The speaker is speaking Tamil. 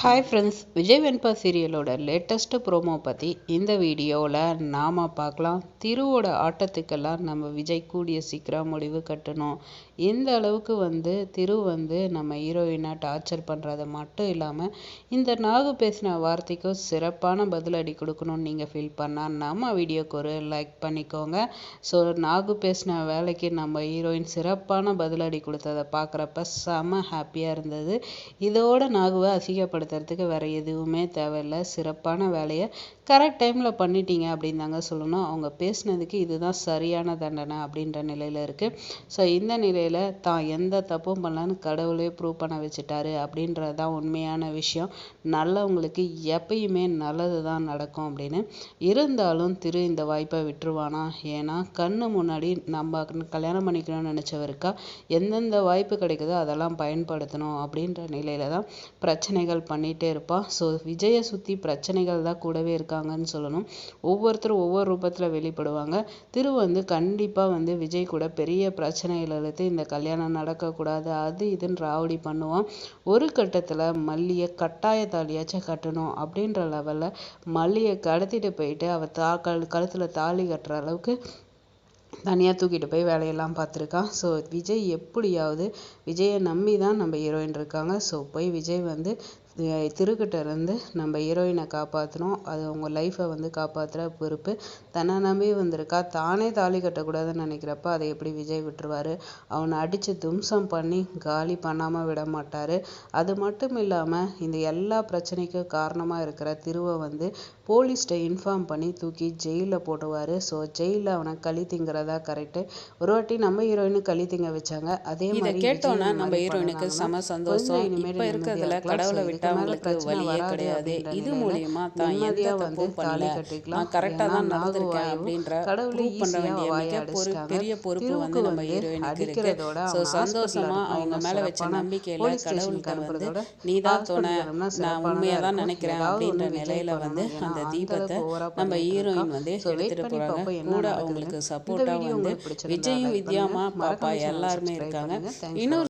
ஹாய் ஃப்ரெண்ட்ஸ் விஜய் வெண்பா சீரியலோட லேட்டஸ்ட் ப்ரோமோ பற்றி இந்த வீடியோவில் நாம் பார்க்கலாம். திருவோட ஆட்டத்துக்கெல்லாம் நம்ம விஜய் கூடிய சீக்கிரம் முடிவு கட்டணும். இந்த அளவுக்கு வந்து திரு வந்து நம்ம ஹீரோயினாக டார்ச்சர் பண்ணுறது மட்டும் இல்லாமல் இந்த நாகு பேசின வார்த்தைக்கும் சிறப்பான பதிலடி கொடுக்கணும்னு நீங்கள் ஃபீல் பண்ணால் நம்ம வீடியோக்கு ஒரு லைக் பண்ணிக்கோங்க. ஸோ நாகு பேசின வேலைக்கு நம்ம ஹீரோயின் சிறப்பான பதிலடி கொடுத்ததை பார்க்குறப்ப செம ஹாப்பியாக இருந்தது. இதோட நாகுவை அசிங்கப்படுத்துறதுக்கு வேறு எதுவுமே தேவையில்லை. சிறப்பான வேலையை கரெக்ட் டைமில் பண்ணிட்டீங்க அப்படின்னு தாங்க சொல்லணும். அவங்க பேசுனதுக்கு இதுதான் சரியான தண்டனை அப்படின்ற நிலையில் இருக்குது ஸோ இந்த நிலையில் தான் எந்த தப்பும் பண்ணலன்னு கடவுளே ப்ரூவ் பண்ண வச்சுட்டாரு அப்படின்றது தான் உண்மையான விஷயம். நல்லவங்களுக்கு எப்பயுமே நல்லது தான் நடக்கும் அப்படின்னு. இருந்தாலும் திரு இந்த வாய்ப்பை விட்டுருவானா? ஏன்னா கண்ணு முன்னாடி நம்ம கல்யாணம் பண்ணிக்கணும்னு நினச்சவருக்கா எந்தெந்த வாய்ப்பு கிடைக்குதோ அதெல்லாம் பயன்படுத்தணும் அப்படின்ற நிலையில் தான் பிரச்சனைகள் பண்ணிகிட்டே இருப்பான் ஸோ விஜயை சுற்றி பிரச்சனைகள் தான் கூடவே இருக்காங்கன்னு சொல்லணும். ஒவ்வொருத்தரும் ஒவ்வொரு ரூபத்தில் வெளிப்படுவாங்க. திரு வந்து கண்டிப்பாக வந்து விஜய் கூட பெரிய பிரச்சனைகள் இழுத்து இந்த கல்யாணம் நடக்கக்கூடாது அது இதுன்னு ராவடி பண்ணுவான். ஒரு கட்டத்தில் மல்லியை கட்டாய தாலியாச்சும் கட்டணும் அப்படின்ற லெவலில் மல்லியை கடத்திட்டு போயிட்டு அவள் தா கழு கழுத்தில் தாலி கட்டுற அளவுக்கு தனியாக தூக்கிட்டு போய் வேலையெல்லாம் பார்த்துருக்கான் ஸோ விஜய் எப்படியாவது விஜயை நம்பி தான் நம்ம ஹீரோயின் இருக்காங்க. ஸோ போய் விஜய் வந்து திருக்கிட்ட இருந்து நம்ம ஹீரோயினை காப்பாற்றணும் அது அவங்க லைஃப்பை வந்து காப்பாற்றுற பொறுப்பு. தன்னை நம்பி வந்திருக்கா. தானே தாலி கட்டக்கூடாதுன்னு நினைக்கிறப்ப அதை எப்படி விஜய் விட்டுருவாரு? அவனை அடித்து தும்சம் பண்ணி காலி பண்ணாமல் விட மாட்டார். அது மட்டும் இல்லாமல் இந்த எல்லா பிரச்சனைக்கும் காரணமாக இருக்கிற திருவை வந்து போலீஸ்கிட்ட இன்ஃபார்ம் பண்ணி தூக்கி ஜெயிலில் போடுவார் ஸோ ஜெயிலில் அவனை களி திங்கிறதா கரெக்டு ஒரு வாட்டி நம்ம ஹீரோயினு களி திங்க வச்சாங்க. அதே மாதிரி கேட்டோன்னா நம்ம ஹீரோயினுக்கு செம சந்தோஷம். இப்போ இருக்கிறதுல கடவுளை விட்டு அவங்களுக்கு வழியே கிடையாது. இது மூலியமா தான் எந்த தப்பும் பண்ணல. நான் கரெக்டாக தான் நடந்திருக்கேன் அப்படின்ற ப்ரூவ் பண்ண வேண்டிய மிக பொறு பெரிய பொறுப்பு வந்து நம்ம ஹீரோயினுக்கு இருக்கு. ஸோ சந்தோஷமா அவங்க மேல வச்ச நம்பிக்கையில கடவுள்கிட்ட வந்து நீ தான் துணை. நான் உண்மையாக தான் நினைக்கிறேன் அப்படின்ற நிலையில வந்து அந்த தீபத்தை நம்ம ஹீரோயின் வந்து எடுத்துட்டு போறாங்க. கூட அவங்களுக்கு சப்போர்ட்டா வந்து விஜயும் வித்யாமா பாப்பா எல்லாருமே இருக்காங்க. இன்னொரு